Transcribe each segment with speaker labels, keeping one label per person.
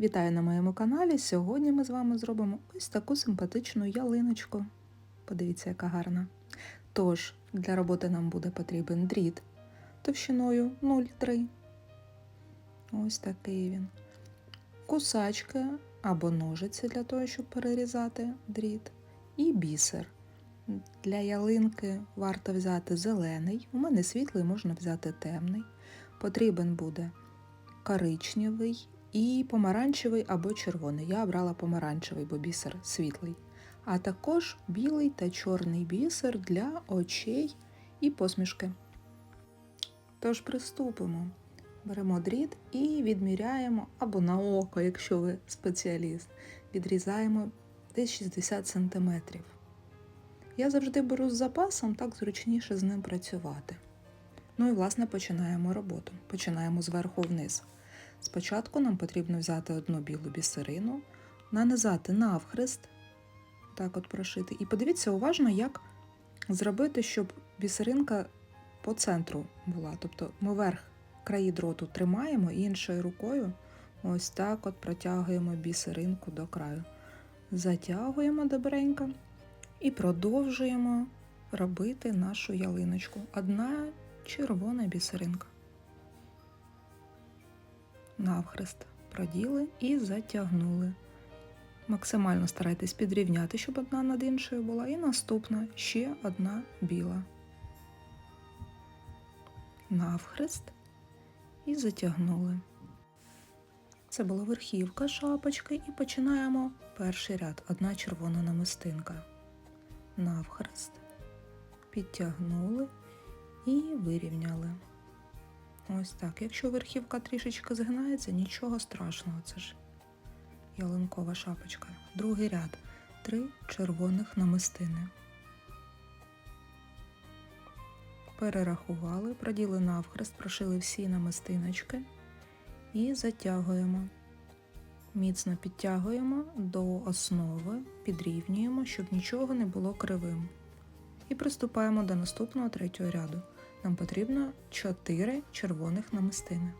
Speaker 1: Вітаю на моєму каналі. Сьогодні ми з вами зробимо ось таку симпатичну ялиночку. Подивіться, яка гарна. Тож, для роботи нам буде потрібен дріт товщиною 0,3. Ось такий він. Кусачки або ножиці для того, щоб перерізати дріт. І бісер. Для ялинки варто взяти зелений. У мене світлий, можна взяти темний. Потрібен буде коричневий і помаранчевий або червоний. Я обрала помаранчевий, бо бісер світлий. А також білий та чорний бісер для очей і посмішки. Тож приступимо. Беремо дріт і відміряємо або на око, якщо ви спеціаліст, відрізаємо десь 60 см. Я завжди беру з запасом, так зручніше з ним працювати. Ну і власне починаємо роботу. Починаємо зверху вниз. Спочатку нам потрібно взяти одну білу бісерину, нанизати навхрест, так от прошити. І подивіться уважно, як зробити, щоб бісеринка по центру була. Тобто ми верх краї дроту тримаємо і іншою рукою ось так от протягуємо бісеринку до краю. Затягуємо добренько і продовжуємо робити нашу ялиночку. Одна червона бісеринка. Навхрест проділи і затягнули. Максимально старайтесь підрівняти, щоб одна над іншою була. І наступна ще одна біла. Навхрест і затягнули. Це була верхівка шапочки і починаємо перший ряд. Одна червона намистинка. Навхрест. Підтягнули і вирівняли. Ось так. Якщо верхівка трішечки згинається, нічого страшного, це ж ялинкова шапочка. Другий ряд. Три червоних намистини. Перерахували, проділи навхрест, прошили всі намистиночки і затягуємо. Міцно підтягуємо до основи, підрівнюємо, щоб нічого не було кривим. І приступаємо до наступного третього ряду. Нам потрібно 4 червоних намистини.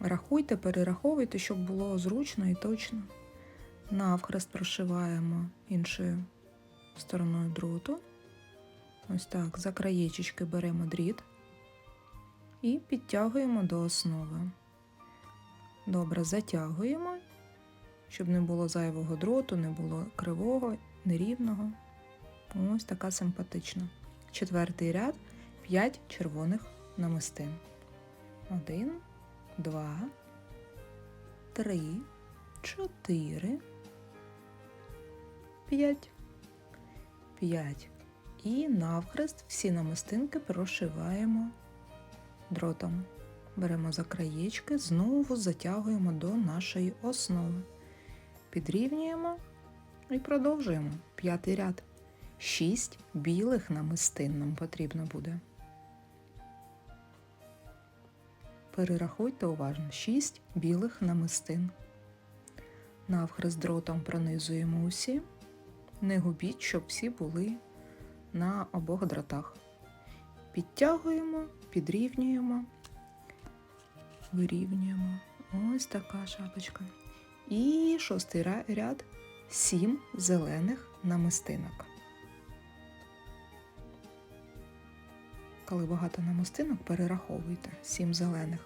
Speaker 1: Рахуйте, перераховуйте, щоб було зручно і точно. Навхрест прошиваємо іншою стороною дроту. Ось так, за краєчечки беремо дріт і підтягуємо до основи. Добре, затягуємо, щоб не було зайвого дроту, не було кривого, нерівного. Ось така симпатична. Четвертий ряд 5 червоних намистин. Один, два, три, чотири, п'ять. П'ять. І навхрест всі намистинки прошиваємо дротом. Беремо за краєчки, знову затягуємо до нашої основи. Підрівнюємо і продовжуємо. П'ятий ряд. 6 білих намистин нам потрібно буде. Перерахуйте уважно 6 білих намистин. Навхрест дротом пронизуємо усі. Не губіть, щоб всі були на обох дротах. Підтягуємо, підрівнюємо, вирівнюємо. Ось така шапочка. І шостий ряд 7 зелених намистинок. Коли багато намистинок, перераховуйте 7 зелених.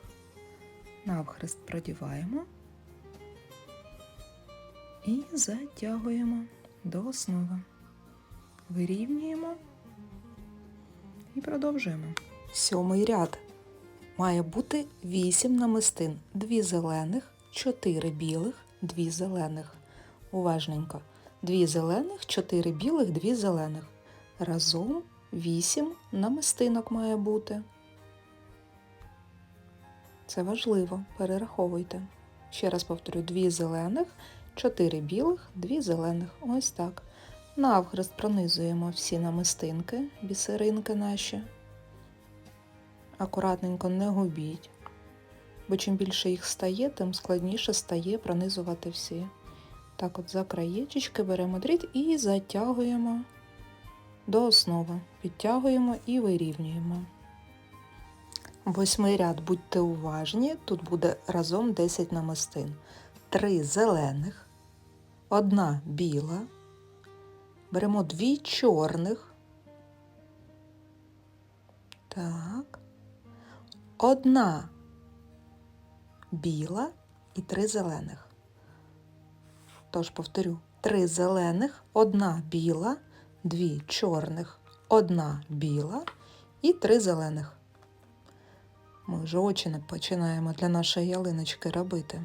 Speaker 1: Навхрест продіваємо і затягуємо до основи. Вирівнюємо і продовжуємо. Сьомий ряд. Має бути 8 намистин, 2 зелених, 4 білих, 2 зелених. Уважненько. 2 зелених, 4 білих, 2 зелених. Разом 8 намистинок має бути. Це важливо, перераховуйте. Ще раз повторю, 2 зелених, 4 білих, 2 зелених. Ось так. Навхрест пронизуємо всі намистинки, бісеринки наші. Акуратненько не губіть, бо чим більше їх стає, тим складніше стає пронизувати всі. Так от за краєчечки беремо дріт і затягуємо до основи. Підтягуємо і вирівнюємо. Восьмий ряд, будьте уважні, тут буде разом 10 намистин. Три зелених, одна біла. Беремо дві чорних. Так. Одна біла і три зелених. Тож повторю, три зелених, одна біла, дві чорних, одна біла і три зелених. Ми вже очі не починаємо для нашої ялиночки робити.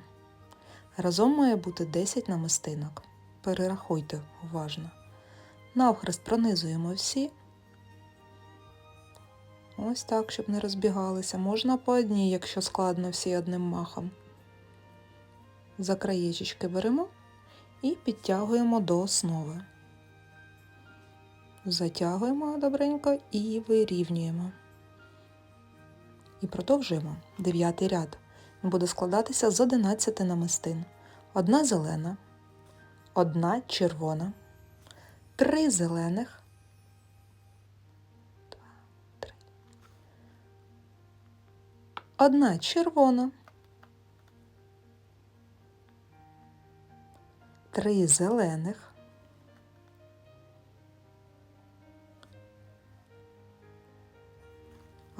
Speaker 1: Разом має бути 10 намистинок. Перерахуйте уважно. Навхрест пронизуємо всі. Ось так, щоб не розбігалися. Можна по одній, якщо складно всі одним махом. За краєчечки беремо і підтягуємо до основи. Затягуємо добренько і вирівнюємо. І продовжуємо. Дев'ятий ряд. Буде складатися з 11 намистин. Одна зелена, одна червона, три зелених, одна червона, три зелених,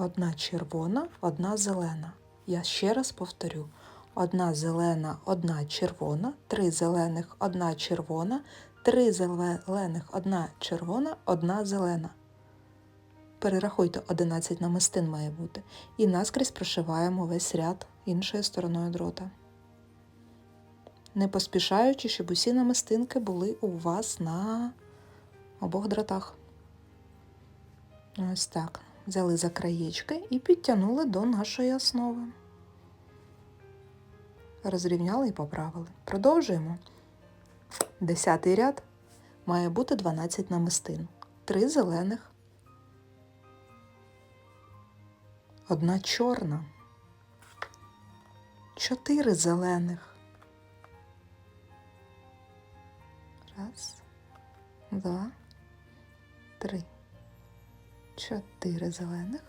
Speaker 1: Одна червона, одна зелена. Я ще раз повторю. Одна зелена, одна червона, три зелених, одна червона, три зелених, одна червона, одна зелена. Перерахуйте 11 намистин має бути. І наскрізь прошиваємо весь ряд іншою стороною дрота. Не поспішаючи, щоб усі намистинки були у вас на обох дротах. Ось так взяли за краєчки і підтягнули до нашої основи. Розрівняли і поправили. Продовжуємо. Десятий ряд має бути 12 намистин. Три зелених, одна чорна, чотири зелених. Раз, два, три чотири зелених,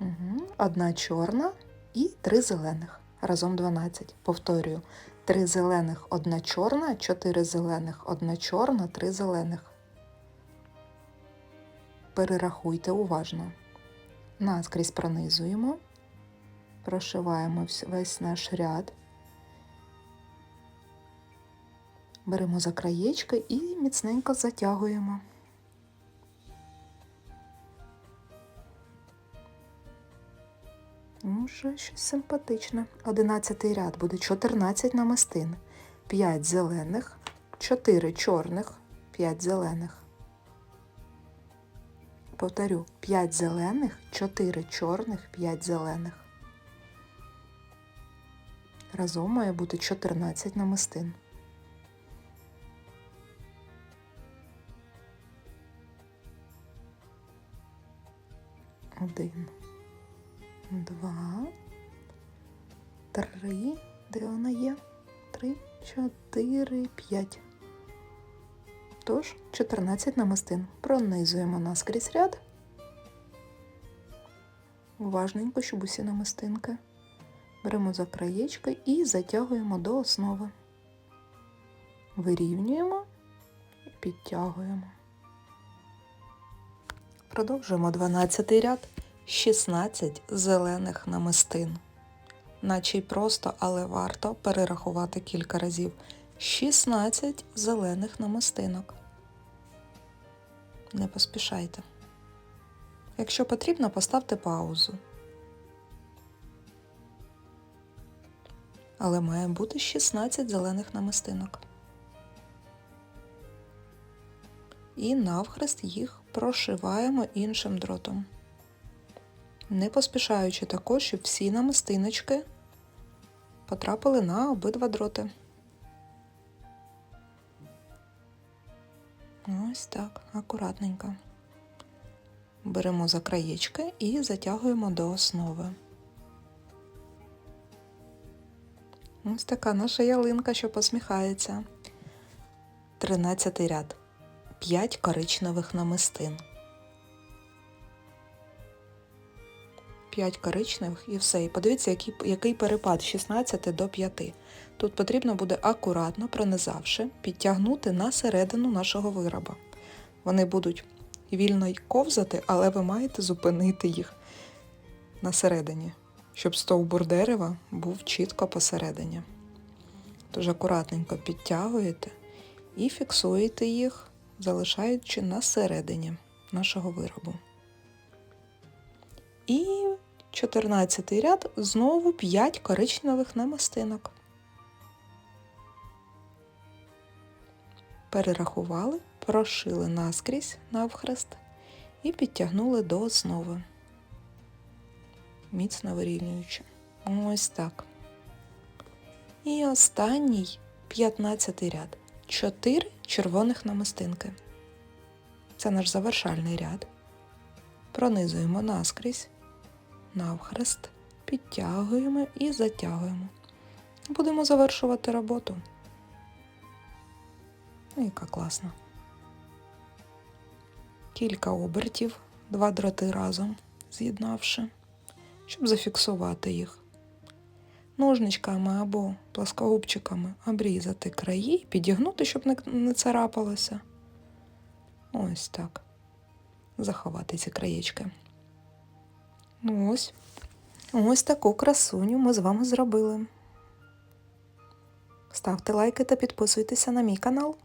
Speaker 1: угу. одна чорна і три зелених. Разом 12. Повторюю. Три зелених, одна чорна, чотири зелених, одна чорна, три зелених. Перерахуйте уважно. Наскрізь пронизуємо, прошиваємо весь наш ряд. Беремо за краєчки і міцненько затягуємо. Вже щось симпатичне. Одинадцятий ряд буде 14 намистин, 5 зелених, 4 чорних, 5 зелених. Повторю, 5 зелених, 4 чорних, 5 зелених. Разом має бути 14 намистин. Один два, три, де вона є? Три, чотири, п'ять. Тож, 14 намистин. Пронизуємо наскрізь ряд. Уважненько, щоб усі намистинки. Беремо за краєчки і затягуємо до основи. Вирівнюємо і підтягуємо. Продовжуємо 12 ряд. 16 зелених намистин. Наче й просто, але варто перерахувати кілька разів. 16 зелених намистинок. Не поспішайте. Якщо потрібно, поставте паузу. Але має бути 16 зелених намистинок. І навхрест їх прошиваємо іншим дротом не поспішаючи також, щоб всі намистиночки потрапили на обидва дроти. Ось так, акуратненько. Беремо за краєчки і затягуємо до основи. Ось така наша ялинка, що посміхається. Тринадцятий ряд. П'ять коричневих намистин. 5 коричневих і все. І подивіться, який, який перепад з 16 до 5. Тут потрібно буде акуратно, пронизавши, підтягнути на середину нашого вироба. Вони будуть вільно ковзати, але ви маєте зупинити їх на середині, щоб стовбур дерева був чітко посередині. Тож акуратненько підтягуєте і фіксуєте їх, залишаючи на середині нашого виробу. І 14 ряд знову 5 коричневих намистинок. Перерахували, прошили наскрізь навхрест і підтягнули до основи, міцно вирівнюючи. Ось так. І останній 15 ряд. 4 червоних намистинки. Це наш завершальний ряд. Пронизуємо наскрізь, навхрест, підтягуємо і затягуємо. Будемо завершувати роботу. Ну, яка класна. Кілька обертів, два дроти разом з'єднавши, щоб зафіксувати їх. Ножничками або плоскогубчиками обрізати краї підігнути, щоб не царапалося. Ось так. Заховати ці краєчки. Ну ось. Ось таку красуню ми з вами зробили. Ставте лайки та підписуйтеся на мій канал.